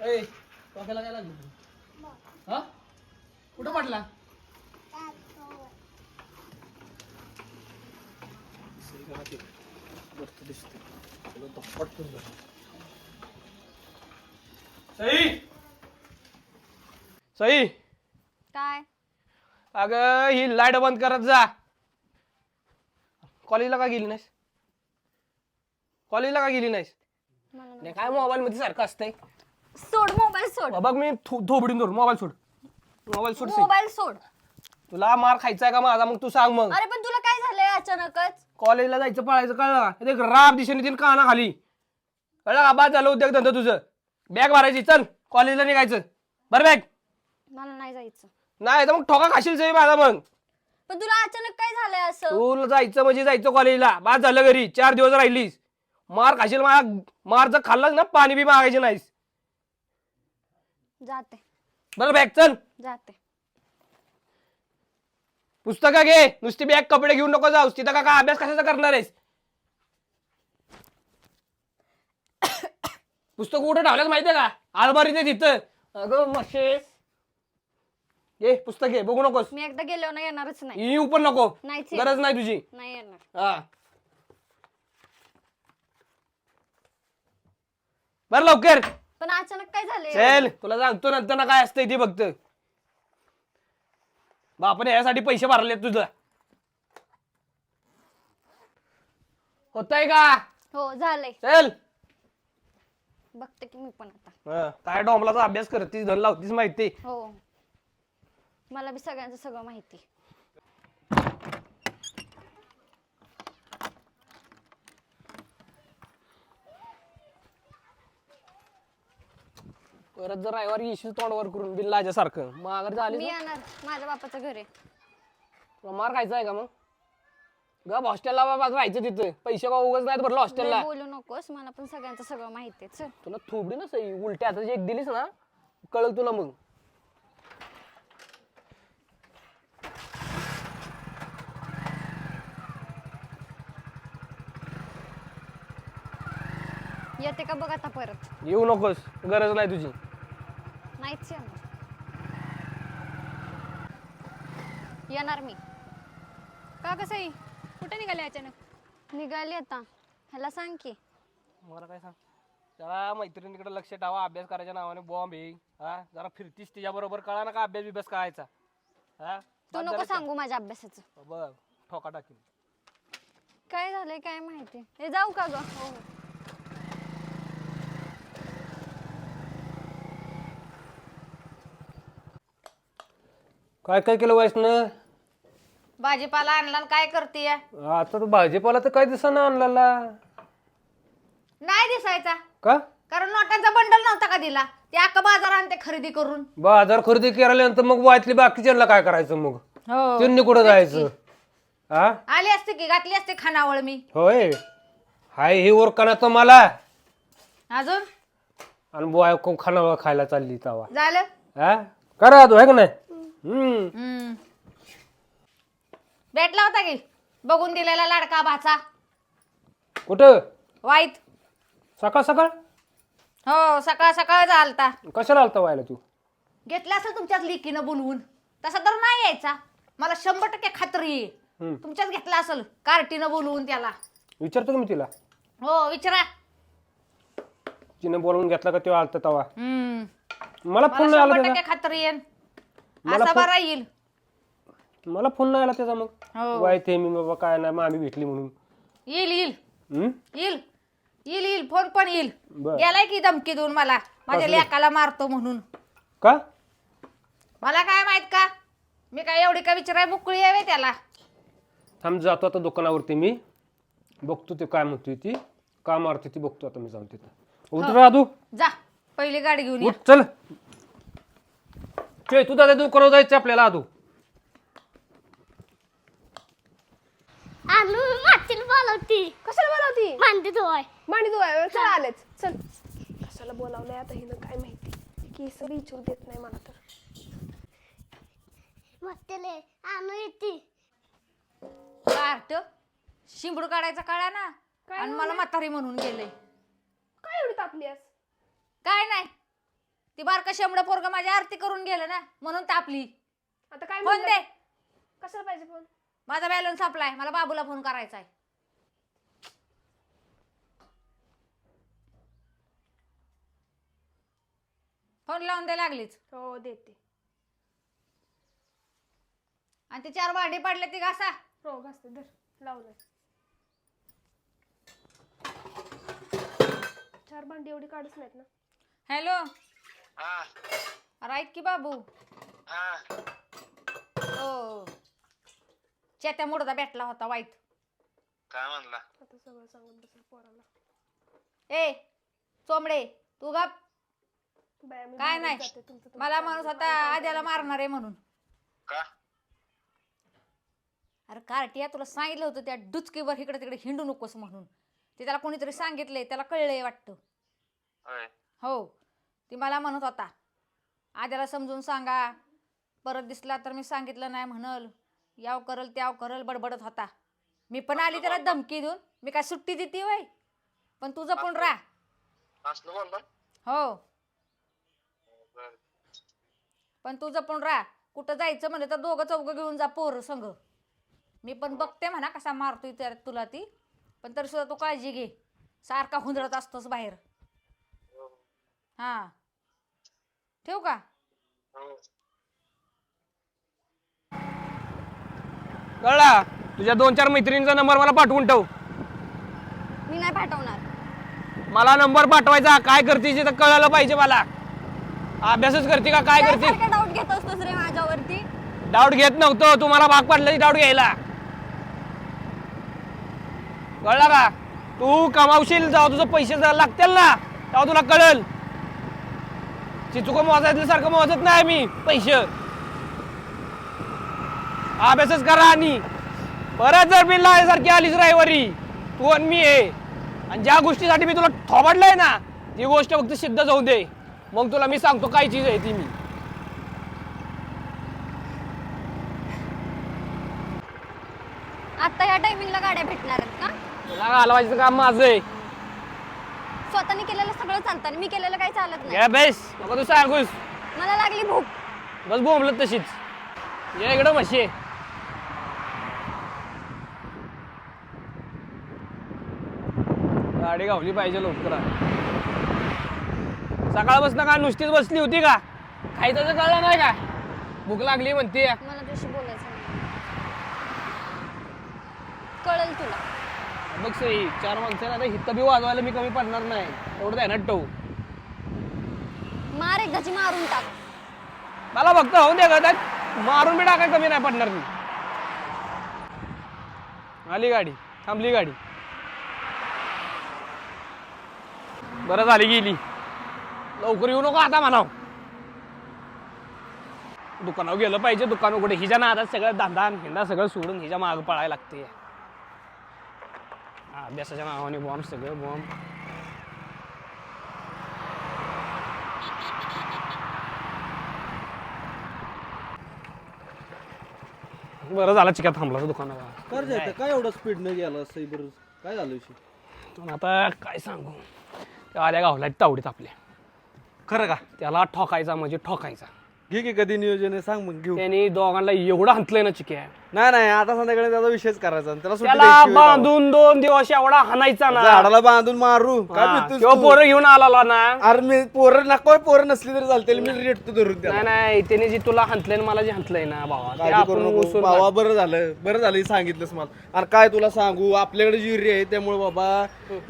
ए काय लागलं हा? कुठं पडला? सई! सई! काय? अगं ही लाइट बंद करत जा. कॉलेजला का गेली नाहीस? कॉलेजला का गेली नाहीस? नाही काय मोबाईल मध्ये सारखं असतंय? सोड मोबाईल सोड. बघ मी थो- थोबडीन धरून मोबाईल सोड. मोबाईल सोड. मोबाईल सोड. तुला मार खायचा आहे का माझा? मग तू सांग मग. अरे पण तुला काय झालंय अचानकच? कॉलेजला जायचं पळायचं कळलं का एक राब दिशेने तीन काना खाली. कळलं? का बाद झालं उद्योग धंदा तुझं. बॅग मारायची चल. कॉलेजला निघायचं. बरं बॅग. मला नाही जायचं. नाही तर मग ठोका खाशील सई माझा मग. पण तुला अचानक काय झालंय असं? तू जायचं म्हणजे जायचं कॉलेजला. बाद झालं घरी. चार दिवस राहिलीस. मार खाशील माझा. मार जर खाल्लास ना पाणी बी मागायचे नाहीस. जाते. बरं बॅग चल. जाते. पुस्तकं घे. नुसती बॅग कपडे घेऊन नको जाऊस. तिथं का काय अभ्यास कशाचा करणार आहेस? पुस्तक कुठं ठेवल्यास माहितीये का? आलमारीत तिथं. अगं मशे. ये पुस्तक घे. बघू नकोस. मी एकदा गेलो ना येणारच नाही. येऊ पण नको. नाहीच गरज नाही तुझी. नाही येणार. हा. बर लवकर. पण अचानक काय झालंय? चल तुला सांगतो नंतर ना काय असतंय ते फक्त. बापाने यासाठी पैसे भरले तुझं. होतय का? हो झालंय. चल. बघते की मी पण आता. हं, काय डोंबलाचा अभ्यास करतीस धन लावतीस माहिती? हो. मला बी सगळ्यांचं सगळं माहिती. परत जर रविवारी येशील तोंडवर करून बिल्लाच्या सारखं माघार झाली मी येणार. माझ्या बापाचं घर आहे. तुला मार खायचा आहे का मग? गप हॉस्टेलला बाबा राहायचं तिथं. पैसे का उगाच नाहीत भरलं हॉस्टेलला लय बोलू नकोस. मला पण सगळ्यांचं सगळं माहिती आहे. चल. तुला थोबडी ना सई उलट्या. हाताची एक दिलीस ना कळल तुला मग. येते का बघ आता परत? येऊ नकोस. गरज नाही तुझी. नाहीच येणार येणार मी. का कसं आहे कुठे निघाले अचानक? निघाली आता. ह्याला सांग की. मला काय सांग? जरा मैत्रिणीकडे लक्ष ठेवा अभ्यास करायच्या नावाने बॉम्ब आहे. हा? जरा फिरतीस तिच्या बरोबर कळा ना का अभ्यास बिभ्यास करायचा? हा? तू नको सांगू माझ्या अभ्यासाचं? बघ ठोका टाकील काय झालंय काय माहिती? हे जाऊ का ग? हो. काय काय केलं वयसनं भाजीपाला आणला आणि काय करते आता तो भाजीपाला तर काय दिसाना आणलेला. नाही दिसायचा. का? कारण नोटांचा बंडल नव्हता का दिला? ते अख्खा बाजार आणते खरेदी करून. बाजार खरेदी केल्यानंतर मग वायतली बाकीच्यांना काय करायचं मग? हो. त्यांनी कुठं जायचं? हा आली असते की घातली असते खानावळ मी. होय. हाय हे ओरकाना मला. अजून? आणि बुवा को खाना खायला चालली तवा. झालं? हा करा तू आहे का नाही? हम्म. हम्म. भेटला होता की? बघून दिलेला लाडका भाचा. कुठं? वाईट. सकाळ सकाळ? हो सकाळ सकाळ चालता कशाला आलता व्हायला तू? घेतला असं तुमच्याच लिकीनं बोलवून. तसा तर नाही यायचा. मला शंभर टक्के खात्री आहे. हम्म. तुमच्याच घेतला असेल कार्टीनं बोलवून त्याला. विचारतो का मी तिला. हो विचारा. तिने बोलवून घेतला का तेव्हा आलता तवा? हम्म. मला मला फोन नाही आला शंभर त्याचा. टक्के खात्री आहे. मला असा फोन- बरा येईल. मला फोन नाही आला त्याचा मग. हो. आहे मी बाबा काय नाही मामी भेटली म्हणून. येईल येईल. हम्म? येईल. येईल येईल. फोन पण येईल. बर. गेलाय की धमकी देऊन मला. माझ्या कसली? लेकाला मारतो म्हणून. का? मला काय माहीत का? मी काय एवढी का विचाराय मोकळी यावे त्याला. थांब जातो आता दुकानावरती मी. बघतो ते काय म्हणतोय ती. का मारते ती बघतो आता मी जाऊन तिथं. उठ राहू जा. पहिली गाडी घेऊन ये. उठ चल. ते तू दादा दुकानावर जायचं आपल्याला आदू. आलू मातील बोलवती. कशाला बोलावती? मांडी धुवाय मांडी धुवाय चल आलेच चल. कशाला बोलावलंय आता हिनं काय माहिती? केस बी इचू देत नाही मला तर. म्हटले आणू येते. कार्ट शिंबडू काढायचा कळा ना. आणि मला म्हातारी म्हणून गेले काय एवढी तापली आहेस? काय नाही. ती बारका शेंबड पोरग माझी आरती करून गेलं ना म्हणून तापली. आता काय फोन म्हणलं? दे. कशाला पाहिजे फोन? माझा बॅलन्स संपलाय मला बाबूला फोन करायचा आहे. फोन लावून दे लागलीच. हो देते. आणि ते चार भांडी पडले ती घासा. हो घासते धर लावलंय चार भांडी एवढी काढूच नाहीत ना? हॅलो? अरे ऐक की बाबू? हा. चेत्या मुडदा भेटला होता वाईट. काय म्हणला? आता सगळं सांगून बसेल पोराला. ए चोंबडे तू गप. बाया, मी काय नाही. जाते, तुमचं तुमचं मला माणूस. आता आद्याला मारणार आहे म्हणून. का? अरे कार्टिया तुला सांगितलं होतं त्या डुचकीवर इकडे तिकडे हिंडू नकोस म्हणून. ते त्याला कोणीतरी सांगितलंय त्याला कळलंय वाटतं. होय. हो. ती मला म्हणत होता. आद्याला समजून सांगा. परत दिसला तर मी सांगितलं नाही म्हणल. याव करल त्याव करल बडबडत होता. मी पण आली त्याला धमकी देऊन. मी काय सुट्टी देते वय? पण तुझं पण राह. असलं बोलला हो. बरं. पण तुझं पण राह. कुठं जायचं म्हणलं तर दोघं चौघं घेऊन जा पोर संघ मी पण बघते म्हणा कसा मारतोय त्या तुला ती. पण तरी सुद्धा तू काळजी घे. सारखा हुंदरत असतोस बाहेर. हा. ठेवू का? हो. कळला? तुझ्या दोन चार मैत्रिणींचा नंबर मला पाठवून ठेव. मी नाही पाठवणार. मला नंबर पाठवायचा. काय करते ते तर कळायला पाहिजे मला. अभ्यासच करते का? काय करते? काय डाऊट घेत असतोस रे माझ्यावरती. डाऊट घेत नव्हतं. तुम्हाला भाग पडला डाऊट घ्यायला. कळला का? तू कमावशील जेव्हा तुझं पैसे जरा लागतील ना तेव्हा तुला कळल. चिचुक मोजायचं सारखं मोजत नाही मी पैसे. अभ्यासच करा आणि. परत जर बिल सारखी आलीच रविवारी तू आणि मी आहे आणि ज्या गोष्टीसाठी मी तुला थोबडलंय ना ती गोष्ट फक्त सिद्ध जाऊ दे. मग तुला मी सांगतो काय चीज आहे ती मी. आता ह्या टायमिंगला गाड्या भेटणार आहेत का? तुला घालवायचं काम माझं आहे. स्वतःने केलेलं सगळं चालतं मी केलेलं काही चालत नाही. बेस तू सांगूस. मला लागली भूक. बस बोंबलत तशीच. ये इकडं म्हशी. गाडी गावली पाहिजे लवकर. सकाळपासून का नुसतीच बसली होती का? काही त्याचं कळलं नाही का? भूक लागली म्हणते मला तुझी बोलायचं नाही. कळल तुला. बघ सई चार माणसं आता हित बी वाजवायला मी कमी पडणार नाही. एवढं आहे ना टव मार एकदाची मारून टाक. मला फक्त होऊ दे का मारून बी टाकाय कमी नाही पडणार मी. आली गाडी थांबली गाडी. बरं झाली गेली. लवकर येऊ नको आता म्हणाव. दुकानावर गेलं पाहिजे दुकान कुठे? हिच्या नादात सगळं धंदा हिंडा सगळं सोडून हिच्या मागं पळायला लागते. हा, अभ्यासाच्या नावाने बॉम्ब सगळं बॉम्ब बरं झालं चिका थांबला दुकानावर कर जायचं काय एवढं स्पीडनं गेला सैबर काय झालं विषय? पण आता काय सांगू? त्या आल्या गावला तावडीत आपल्या खरं का? त्याला ठोकायचा म्हणजे ठोकायचा. घे की कधी नियोजन आहे सांग मग घेऊ. त्यांनी दोघांना एवढं हंतलंय ना चिक्या. नाही नाही आता संध्याकाळी त्याचा विषयच करायचा. आणि त्याला सुट्टी त्याला द्यायची वेळ लावा. बांधून दोन दिवस एवढा हाणायचा ना. झाडाला बांधून मारू. काय हा, भितूस त्यो तू? पोरं घेऊन आला ना. अरे मी पोरं नको पोरं नसली तरी चालते मी रेटतो धरून त्याला. नाही नाही त्याने जी तुला हंतलंय ना मला जे हंतलंय ना भावा ते काळजी आपण करू नको उचलून बाबा बरं झालं. बरं झालं हे सांगितलंस मला. आणि काय तुला सांगू? आपल्याकडे जिरी आहे त्यामुळे बाबा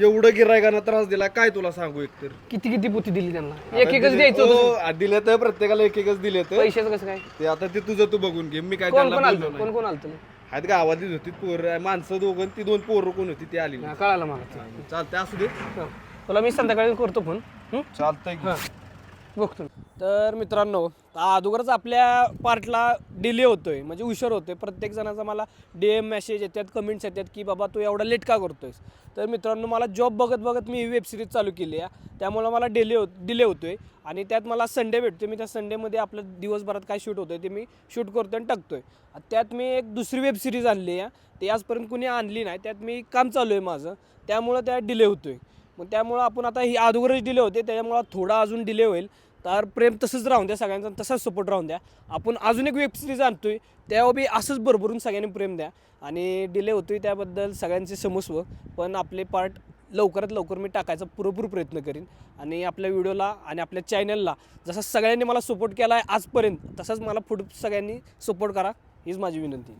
एवढं गिरायकांना त्रास दिला. काय तुला सांगू एकतर? किती किती पुती दिली त्यांना? एक एकच द्यायचं हो, होतं. दिले तर प्रत्येकाला एक एकच दिले तर पैशाचं कसं काय? ते आता ते तुझं तू बघून घे. मी काय. कोण कोण आलं आहेत गावातलीच होती पोरं माणसं दोघं ती दोन पोरं कोण होती ती आली नाही. कळालं मला ते. चालतंय असू दे. तुला मी संध्याकाळी करतो फोन हं? चालतंय की. बघतो. तर मित्रांनो अगोदरच आपल्या पार्टला डिले होतोय म्हणजे उशीर होतोय. प्रत्येक जणाचा मला डी एम मेसेज येतात कमेंट्स येतात की बाबा तू एवढा लेट का करतोयस? तर मित्रांनो मला जॉब बघत बघत मी ही वेब सिरीज चालू केली आहे. त्यामुळं मला डिले हो डिले होतोय. आणि त्यात मला संडे भेटतो मी त्या संडेमध्ये आपलं दिवसभरात काय शूट होतंय ते मी शूट करतोय आणि टाकतोय. त्यात मी एक दुसरी वेब सिरीज आणली आहे. ते आजपर्यंत कुणी आणली नाही. त्यात मी काम चालू आहे माझं. त्यामुळं त्या डिले होतोय. मग त्यामुळं आपण आता ही अगोदरच डिले होते त्याच्यामुळं थोडा अजून डिले होईल. तर प्रेम तसंच राहून द्या सगळ्यांचा तसाच सपोर्ट राहून द्या. आपण अजून एक वेब सिरीज आणतोय त्यावर बी असंच भरभरून सगळ्यांनी प्रेम द्या. आणि डिले होतोय त्याबद्दल सगळ्यांचे समस्व पण आपले पार्ट लवकरात लवकर मी टाकायचा पुरेपूर प्रयत्न करीन. आणि आपल्या व्हिडिओला आणि आपल्या चॅनलला जसा सगळ्यांनी मला सपोर्ट केला आहे आजपर्यंत तसाच मला पुढे सगळ्यांनी सपोर्ट करा. हीच माझी विनंती.